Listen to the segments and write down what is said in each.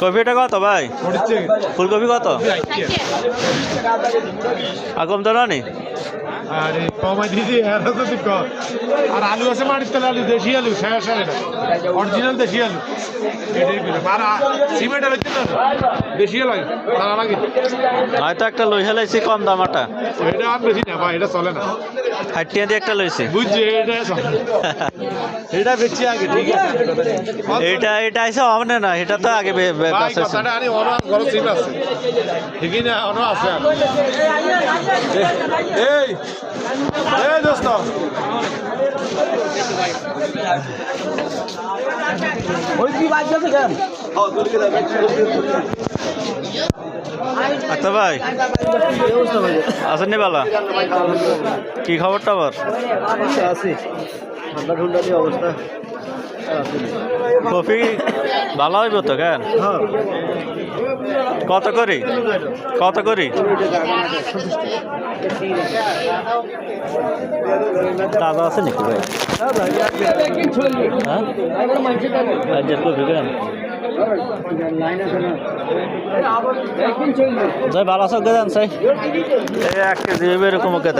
কপিটা কত ভাই? ফুলকপি কত? আর কম তো নি? আরে কমাই দিদি এর যদি আর আলু আছে মাটির তেলে আলু দেশি আলু হয় এটা অরিজিনাল দেশি আলু। এটাই আর সিমেন্ট আলু কিনা দেশি আলু তারা লাগে হয়তো একটা লই হেলাইছি কম দামাটা এটা। আর বেশি না ভাই এটা চলে না। হাইটিয়া দিয়ে একটা লইছি। বুঝছি এটা এটা বেশি আগে ঠিক আছে? এইটা এটা আইসা হবে না এটা তো আগে। কথাটা আরে অন ঘর সিম আছে। ঠিকই না অন আছে এই দোস্ত। আচ্ছা ভাই। আছেন নি বালা। কি খবর টবর? আছি। ঠান্ডা ঠান্ডা অবস্থা। কফি ভালো হইব তো কেন? হ্যাঁ। কত করে? কত করে? তাজা আছে নাকি ভাই? হ্যাঁ? কেন যাই ভালো আছে? দেন সাই এক কেজি এরকম ওকে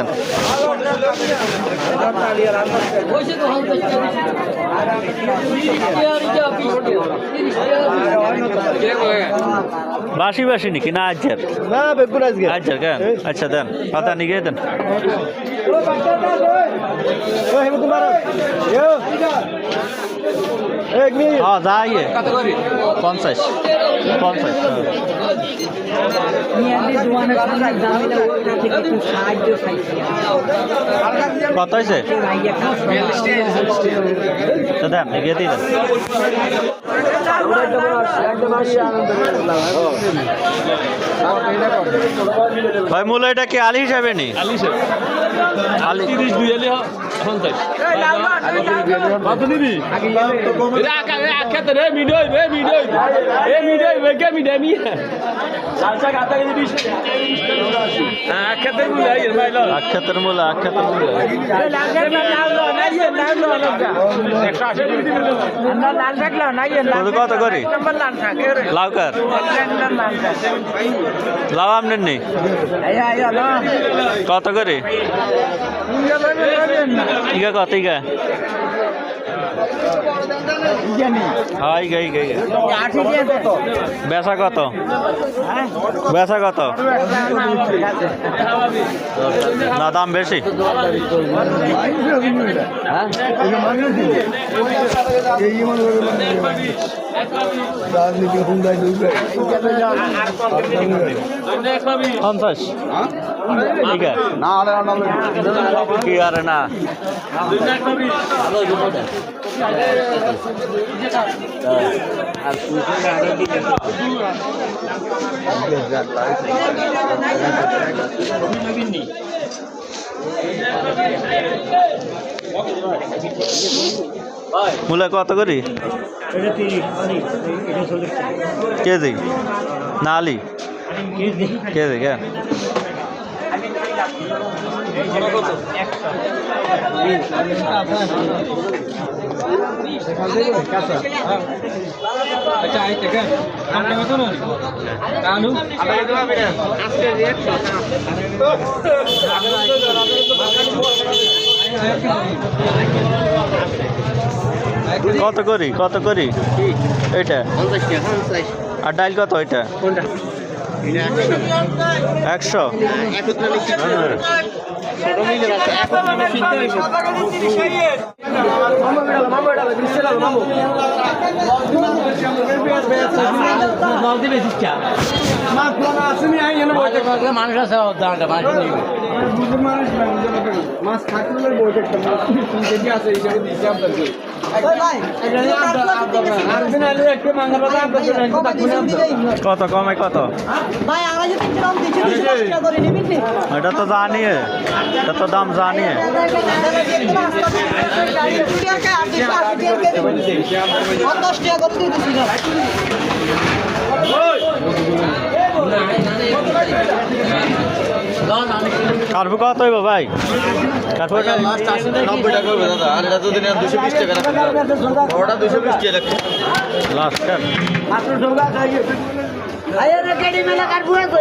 বাসি বাসি নাকি? না আজ্জার। না বেগুন আজকে। আজ্জার কেন? আচ্ছা দেন। পাতা নিয়ে দেন। ও হেমন্ত মারা ইয়ো পঞ্চাশ। কত হয়েছে? দেন এগিয়ে দিয়ে ভাই মূল এটা কি আলি হিসাবে নি? আলি হিসাবে। আলি। তিরিশ দুই এলে পঞ্চাশ কত নিবি রে রে এ কে মি হ্যাঁ আখ্যাতের মূল আখ্যাতের মূল থাকল না কত করি? লাল থাকে লাউ লাউ আমনের নেই কত করে? ইগা কত ইগা? হ্যাঁ কত? কত? না দাম বেশি? রাজনীতি হুন্ডাই দুবে পঞ্চাশ ঠিক আছে না আরে না কি আরে না মূলা কত করি? কেজি না আলি? কেজি কেন? আচ্ছা আই থেকে আমরা কত কত করি কত করি এইটা আর ডাইল কত ওইটা একশো মানুষ আছে দাঁড়াটা মানুষ মাছ থাকলে বইটা মাছ কেজি আছে হিসাবে দিয়েছি আপনাদের কত কমে কত? এটা তো জানি এটা তো দাম জানি দশ টাকা করে না কার্পু কত হইব ভাই? কার্পু নব্বই টাকা হইব দাদা। আর এটা তো দিনে দুশো বিশ টাকা রাখুন ওটা দুশো বিশ টাকা রাখুন লাস্ট কার আরে রে গাড়ি মেলা কাটবো আছে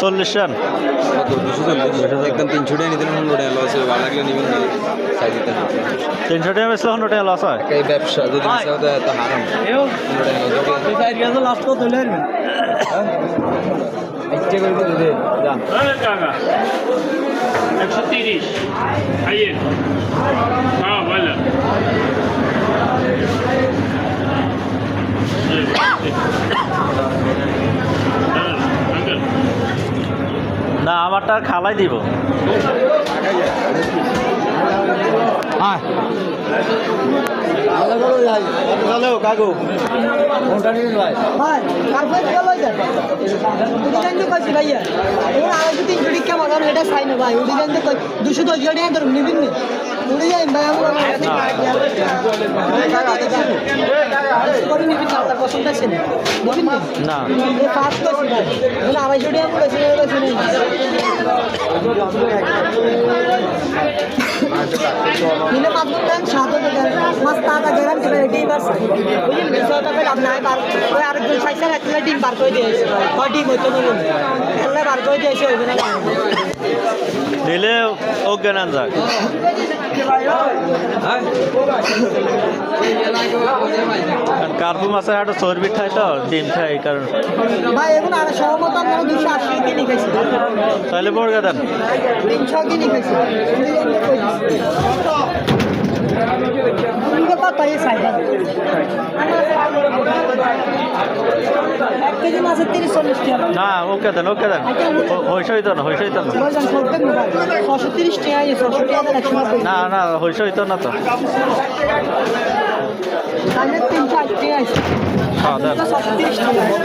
চল্লিশ রান। একদম তিনশো টাকা নিতে নেবেন ওটা লস হবে ভালো লাগলে নেবেন না সাই তিনশো টাকা বেশি হন্ড্রেড টাকা লস হয়। এই ব্যবসা যদি মিশে হারাম। লাস্ট কত হলে ইচ্ছে করে দিতে একশো তিরিশ। আইয়ে। হ্যাঁ ভালো না আমারটা খালাই দিব কাকু ভাই কারফে গেল যায় ডিজাইন তো কইছি ভাইয়া এবার আড়াইশো তিনশো টিকা মাগান এটা চাই না ভাই ও ডিজাইন তো কই দুশো দশ ধরুন নিবিন নি? উড়ে যাই ভাই আমার না। পছন্দ আছে না? নি? আড়াইশো টাকা পড়েছে এটা শুনে দিলে मस्त দেন। সাত হাজার মাছ बस গেলাম কিনা এটাই বার বুঝলেন বিষয় টাকা লাভ নাই বার ওই আরেকজন সাইসার এক প্লেট ডিম বার করে দিয়েছে না দিলে অজ্ঞান আন যাক। কার্পু মাছের একটা চর্বি খায় তো ডিম খায় এই কারণ। তাহলে বর্গা দেন এক কেজি মাছের তিরিশ চল্লিশ টাকা। না ওকে দেন ওকে দেন। হইস হইতো না হইস হইতো না ছশো তিরিশ টাকা ছশো টাকা না না হইস হইতো না তো। তিরিশ টাকা।